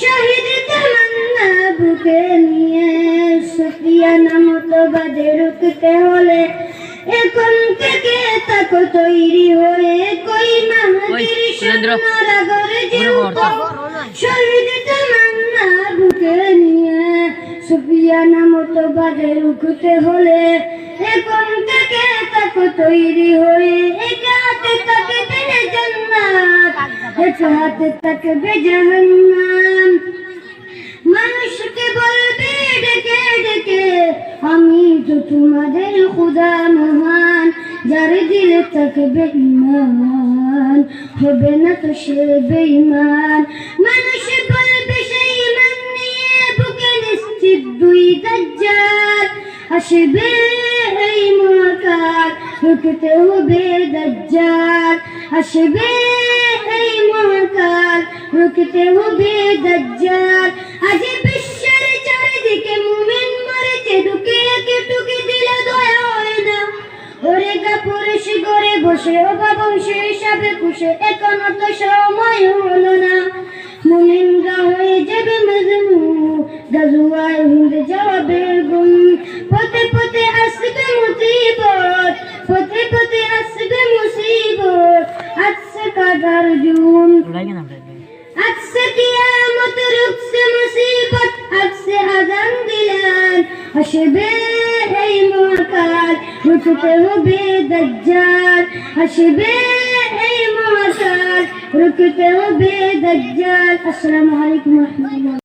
শহীদ তামান্না বুকে নিয়ে সুফিয়া নামত বাদে রুখতে হলে এখন থেকে তাকো তৈরি হয়ে কই সাগরে ঘুরে পড়তো। শহীদ তামান্না বুকে নিয়ে সুফিয়া নামত বাদে রুখতে হলে এখন থেকে তাকো তৈরি হয়ে একা হাতে তাকে পেলে জান্নাত একা হাতে তাকে জাহান্নাম حميد تمد الخدا مهان جارد لتك بإيمان. حبنا تشرب بإيمان. ما نشبل بشيء من نيابك نستد دجال. أشبه أي مكان نكته بدجال. أشبه أي مكان نكته بدجال. أجيب বংশের বংশে হিসাবে খুশে এখন অত সময় হলো না মুমিনরা হয়ে যাবে মজনু গাজুয়ায় হিন্দ যাবে গুম পথে পথে আসবে মুসিবত পথে পথে আসবে মুসিবত আজকে কাদার জুন আজকে কিয়ামত রূপসে মুসিবত আজকে আজান দিলেন আসবে दज्जाल रुकते हो बेदज्जाल हशबे मोहताल रुकते हो बेदज्जाल अस्सलाम वालेकुम